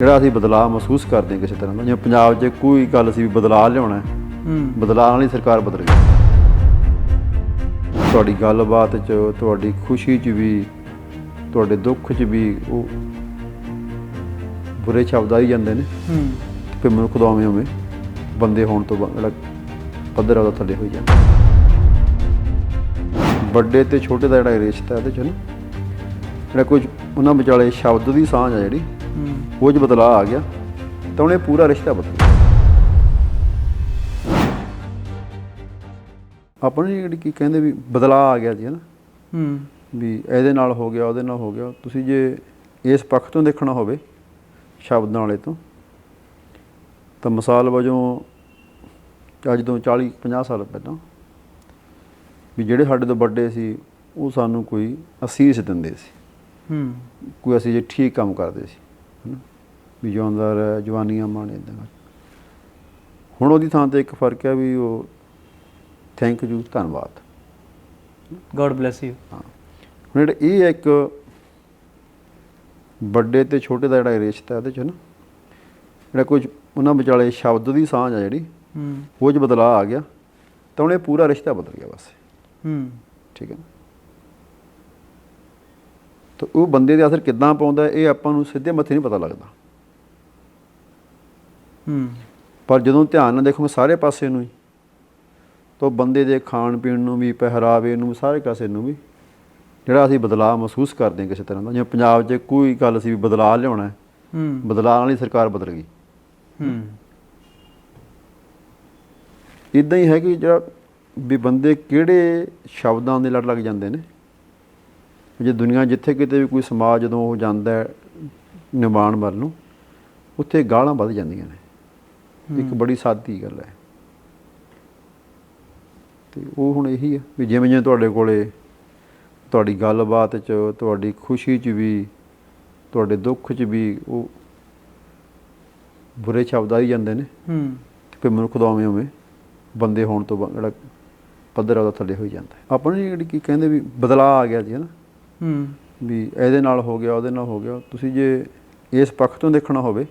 ਜਿਹੜਾ ਅਸੀਂ ਬਦਲਾਅ ਮਹਿਸੂਸ ਕਰਦੇ ਹਾਂ ਕਿਸੇ ਤਰ੍ਹਾਂ ਦਾ ਜਿਵੇਂ ਪੰਜਾਬ 'ਚ ਕੋਈ ਗੱਲ ਸੀ ਵੀ ਬਦਲਾਅ ਲਿਆਉਣਾ ਹੈ ਹੂੰ। ਬਦਲਾਅ ਨਾਲ ਹੀ ਸਰਕਾਰ ਬਦਲ ਗਈ। ਤੁਹਾਡੀ ਗੱਲਬਾਤ 'ਚ ਤੁਹਾਡੀ ਖੁਸ਼ੀ 'ਚ ਵੀ ਤੁਹਾਡੇ ਦੁੱਖ 'ਚ ਵੀ ਉਹ ਬੁਰੇ ਸ਼ਬਦ ਆ ਹੀ ਜਾਂਦੇ ਨੇ। ਹੂੰ। ਫਿਰ ਮਨੁੱਖ ਦਾ ਉਵੇਂ ਉਵੇਂ ਬੰਦੇ ਹੋਣ ਤੋਂ ਬਾਅਦ ਜਿਹੜਾ ਪੱਧਰ ਉਹਦਾ ਥੱਲੇ ਹੋਈ ਜਾਂਦਾ। ਵੱਡੇ ਤੇ ਛੋਟੇ ਦਾ ਜਿਹੜਾ ਰਿਸ਼ਤਾ ਇਹਦੇ 'ਚ ਨਾ ਜਿਹੜਾ ਕੁਝ ਉਹਨਾਂ ਵਿਚਾਲੇ ਸ਼ਬਦ ਦੀ ਸਾਂਝ ਆ ਜਿਹੜੀ ਹੂੰ ਉਹ 'ਚ ਬਦਲਾਅ ਆ ਗਿਆ ਤਾਂ ਉਹਨੇ ਪੂਰਾ ਰਿਸ਼ਤਾ ਬਦਲ ਗਿਆ ਆਪਾਂ ਨੂੰ ਜਿਹੜੀ ਕੀ ਕਹਿੰਦੇ ਵੀ ਬਦਲਾਅ ਆ ਗਿਆ ਜੀ ਹਨਾ ਹੂੰ। ਵੀ ਇਹਦੇ ਨਾਲ ਹੋ ਗਿਆ ਉਹਦੇ ਨਾਲ ਹੋ ਗਿਆ। ਤੁਸੀਂ ਜੇ ਇਸ ਪੱਖ ਤੋਂ ਦੇਖਣਾ ਹੋਵੇ ਸ਼ਬਦਾਂ ਵਾਲੇ ਤੋਂ ਤਾਂ ਮਿਸਾਲ ਵਜੋਂ ਅੱਜ ਤੋਂ 40 50 ਸਾਲ ਪਹਿਲਾਂ ਵੀ ਜਿਹੜੇ ਸਾਡੇ ਤੋਂ ਵੱਡੇ ਸੀ ਉਹ ਸਾਨੂੰ ਕੋਈ ਅਸੀਸ ਦਿੰਦੇ ਸੀ। ਹੂੰ। ਕੋਈ ਅਸੀਂ ਜੇ ਠੀਕ ਕੰਮ ਕਰਦੇ ਸੀ। ਹਨਾ? ਵੀ ਜਿਉਂਦਾ ਰਹਿ ਜਵਾਨੀਆਂ ਮਾਣੇ ਇਦਾਂ ਹੁਣ ਉਹਦੀ ਥਾਂ ਤੇ ਇੱਕ ਫ਼ਰਕ ਹੈ ਵੀ ਉਹ ਥੈਂਕ ਯੂ ਧੰਨਵਾਦ। ਗੋਡ ਬlesਸ ਯੂ ਹਾਂ। ਹੁਣ ਜਿਹੜਾ ਇਹ ਇੱਕ ਵੱਡੇ ਤੇ ਛੋਟੇ ਦਾ ਜਿਹੜਾ ਰਿਸ਼ਤਾ ਇਹਦੇ ਚ ਨਾ ਜਿਹੜਾ ਕੁਝ ਉਹਨਾਂ ਵਿਚਾਲੇ ਸ਼ਬਦ ਦੀ ਸਾਂਝ ਆ ਜਿਹੜੀ ਹੂੰ। ਉਹ 'ਚ ਬਦਲਾਅ ਆ ਗਿਆ ਤਾਂ ਉਹਨੇ ਪੂਰਾ ਰਿਸ਼ਤਾ ਬਦਲ ਗਿਆ ਬਸ। ਹੂੰ। ਠੀਕ ਹੈ ਨਾ? ਤਾਂ ਉਹ ਬੰਦੇ ਦੇ ਅਸਰ ਕਿੱਦਾਂ ਪਾਉਂਦਾ ਇਹ ਆਪਾਂ ਨੂੰ ਸਿੱਧੇ ਮੱਥੇ ਨਹੀਂ ਪਤਾ ਲੱਗਦਾ। ਹੂੰ। ਪਰ ਜਦੋਂ ਧਿਆਨ ਨਾਲ ਦੇਖੋਗੇ ਸਾਰੇ ਪਾਸੇ ਨੂੰ ਹੀ ਤਾਂ ਬੰਦੇ ਦੇ ਖਾਣ ਪੀਣ ਨੂੰ ਵੀ ਪਹਿਰਾਵੇ ਨੂੰ ਸਾਰੇ ਕਾਸੇ ਨੂੰ ਵੀ ਜਿਹੜਾ ਅਸੀਂ ਬਦਲਾਅ ਮਹਿਸੂਸ ਕਰਦੇ ਹਾਂ ਕਿਸੇ ਤਰ੍ਹਾਂ ਦਾ ਜਿਵੇਂ ਪੰਜਾਬ 'ਚ ਕੋਈ ਗੱਲ ਸੀ ਵੀ ਬਦਲਾਅ ਲਿਆਉਣਾ ਹੈ ਹੂੰ। ਬਦਲਾਅ ਨਾਲ ਹੀ ਸਰਕਾਰ ਬਦਲ ਗਈ। ਹੂੰ। ਇਦਾਂ ਹੀ ਹੈ ਕਿ ਜਿਹੜਾ ਵੀ ਬੰਦੇ ਕਿਹੜੇ ਸ਼ਬਦਾਂ ਦੇ ਲੜ ਲੱਗ ਜਾਂਦੇ ਨੇ ਜੇ ਦੁਨੀਆ ਜਿੱਥੇ ਕਿਤੇ ਵੀ ਕੋਈ ਸਮਾਜ ਜਦੋਂ ਉਹ ਜਾਂਦਾ ਹੈ ਨਿਮਾਣ ਵੱਲ ਨੂੰ ਉੱਥੇ ਗਾਲਾਂ ਵੱਧ ਜਾਂਦੀਆਂ ਨੇ। ਇੱਕ ਬੜੀ ਸਾਦੀ ਗੱਲ ਹੈ। ਤੇ ਉਹ ਹੁਣ ਇਹੀ ਹੈ ਵੀ ਜਿਵੇਂ ਜਿਵੇਂ ਤੁਹਾਡੇ ਕੋਲੇ ਤੁਹਾਡੀ ਗੱਲਬਾਤ 'ਚ ਤੁਹਾਡੀ ਖੁਸ਼ੀ 'ਚ ਵੀ ਤੁਹਾਡੇ ਦੁੱਖ 'ਚ ਵੀ ਉਹ ਬੁਰੇ ਸ਼ਬਦ ਆ ਹੀ ਜਾਂਦੇ ਨੇ। ਹੂੰ। ਫਿਰ ਮਨੁੱਖ ਦਾ ਉਵੇਂ ਉਵੇਂ ਬੰਦੇ ਹੋਣ ਤੋਂ ਜਿਹੜਾ ਪੱਧਰ ਉਹਦਾ ਥੱਲੇ ਹੋਈ ਜਾਂਦਾ। ਆਪਾਂ ਨੂੰ ਜਿਹੜੀ ਕੀ ਕਹਿੰਦੇ ਵੀ ਬਦਲਾਅ ਆ ਗਿਆ ਜੀ ਹਨਾ ਹੂੰ। ਵੀ ਇਹਦੇ ਨਾਲ ਹੋ ਗਿਆ ਉਹਦੇ ਨਾਲ ਹੋ ਗਿਆ। ਤੁਸੀਂ ਜੇ ਇਸ ਪੱਖ ਤੋਂ ਦੇਖਣਾ ਹੋਵੇ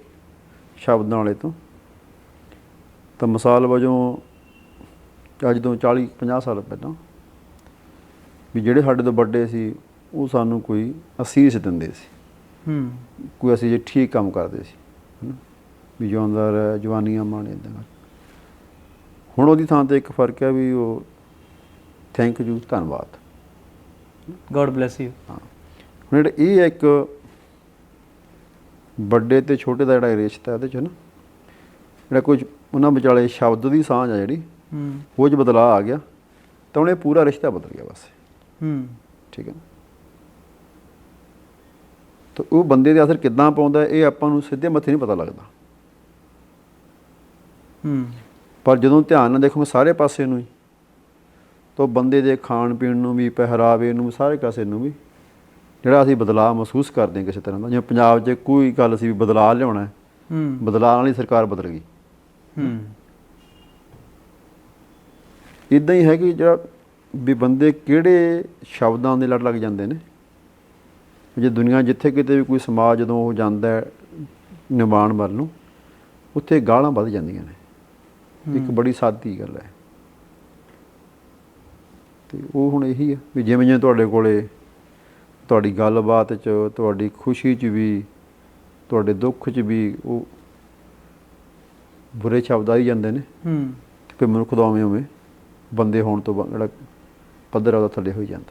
ਸ਼ਬਦਾਂ ਵਾਲੇ ਤੋਂ ਤਾਂ ਮਿਸਾਲ ਵਜੋਂ ਅੱਜ ਤੋਂ 40 50 ਸਾਲ ਪਹਿਲਾਂ ਵੀ ਜਿਹੜੇ ਸਾਡੇ ਤੋਂ ਵੱਡੇ ਸੀ ਉਹ ਸਾਨੂੰ ਕੋਈ ਅਸੀਸ ਦਿੰਦੇ ਸੀ। ਹੂੰ। ਕੋਈ ਅਸੀਂ ਜੇ ਠੀਕ ਕੰਮ ਕਰਦੇ ਸੀ ਹਨਾ? ਵੀ ਜਿਉਂਦਾ ਰਹਿ ਜਵਾਨੀਆਂ ਮਾਣੇ ਇਦਾਂ ਹੁਣ ਉਹਦੀ ਥਾਂ ਤੇ ਇੱਕ ਫ਼ਰਕ ਹੈ ਵੀ ਉਹ ਥੈਂਕ ਯੂ ਧੰਨਵਾਦ। ਗੋਡ ਬlesਸ ਯੂ ਹਾਂ। ਹੁਣ ਜਿਹੜਾ ਇਹ ਇੱਕ ਵੱਡੇ ਤੇ ਛੋਟੇ ਦਾ ਜਿਹੜਾ ਰਿਸ਼ਤਾ ਇਹਦੇ ਚ ਨਾ ਜਿਹੜਾ ਕੁਝ ਉਹਨਾਂ ਵਿਚਾਲੇ ਸ਼ਬਦ ਦੀ ਸਾਂਝ ਆ ਜਿਹੜੀ ਹੂੰ। ਉਹ 'ਚ ਬਦਲਾਅ ਆ ਗਿਆ ਤਾਂ ਉਹਨੇ ਪੂਰਾ ਰਿਸ਼ਤਾ ਬਦਲ ਗਿਆ ਬਸ। ਹੂੰ। ਠੀਕ ਹੈ ਤਾਂ ਉਹ ਬੰਦੇ ਦੇ ਅਸਰ ਕਿੱਦਾਂ ਪਾਉਂਦਾ ਇਹ ਆਪਾਂ ਨੂੰ ਸਿੱਧੇ ਮੱਥੇ ਨਹੀਂ ਪਤਾ ਲੱਗਦਾ। ਹੂੰ। ਪਰ ਜਦੋਂ ਧਿਆਨ ਨਾਲ ਦੇਖੋਗੇ ਸਾਰੇ ਪਾਸੇ ਨੂੰ ਹੀ ਤਾਂ ਬੰਦੇ ਦੇ ਖਾਣ ਪੀਣ ਨੂੰ ਵੀ ਪਹਿਰਾਵੇ ਨੂੰ ਸਾਰੇ ਕਾਸੇ ਨੂੰ ਵੀ ਜਿਹੜਾ ਅਸੀਂ ਬਦਲਾਅ ਮਹਿਸੂਸ ਕਰਦੇ ਹਾਂ ਕਿਸੇ ਤਰ੍ਹਾਂ ਦਾ। ਜਿਵੇਂ ਪੰਜਾਬ 'ਚ ਕੋਈ ਗੱਲ ਸੀ ਵੀ ਬਦਲਾਅ ਲਿਆਉਣਾ ਹੈ ਹੂੰ। ਬਦਲਾਅ ਨਾਲ ਹੀ ਸਰਕਾਰ ਬਦਲ ਗਈ। ਹੂੰ। ਇਦਾਂ ਹੀ ਹੈ ਕਿ ਜਿਹੜਾ ਵੀ ਬੰਦੇ ਕਿਹੜੇ ਸ਼ਬਦਾਂ ਦੇ ਲੜ ਲੱਗ ਜਾਂਦੇ ਨੇ? ਜੇ ਦੁਨੀਆ ਜਿੱਥੇ ਕਿਤੇ ਵੀ ਕੋਈ ਸਮਾਜ ਜਦੋਂ ਉਹ ਜਾਂਦਾ ਹੈ ਨਿਮਾਣ ਵੱਲ ਨੂੰ ਉੱਥੇ ਗਾਲਾਂ ਵੱਧ ਜਾਂਦੀਆਂ ਨੇ। ਇੱਕ ਬੜੀ ਸਾਦੀ ਗੱਲ ਹੈ। ਤੇ ਉਹ ਹੁਣ ਇਹੀ ਹੈ ਵੀ ਜਿਵੇਂ ਜਿਵੇਂ ਤੁਹਾਡੇ ਕੋਲੇ ਤੁਹਾਡੀ ਗੱਲਬਾਤ 'ਚ ਤੁਹਾਡੀ ਖੁਸ਼ੀ 'ਚ ਵੀ ਤੁਹਾਡੇ ਦੁੱਖ 'ਚ ਵੀ ਉਹ ਬੁਰੇ ਸ਼ਬਦ ਆ ਹੀ ਜਾਂਦੇ ਨੇ। ਹੂੰ। ਫਿਰ ਮਨੁੱਖ ਦਾ ਉਵੇਂ ਉਵੇਂ ਬੰਦੇ ਹੋਣ ਤੋਂ ਬਾਅਦ ਜਿਹੜਾ ਪੱਧਰ ਆ ਉਹਦਾ ਥੱਲੇ ਹੋਈ ਜਾਂਦਾ।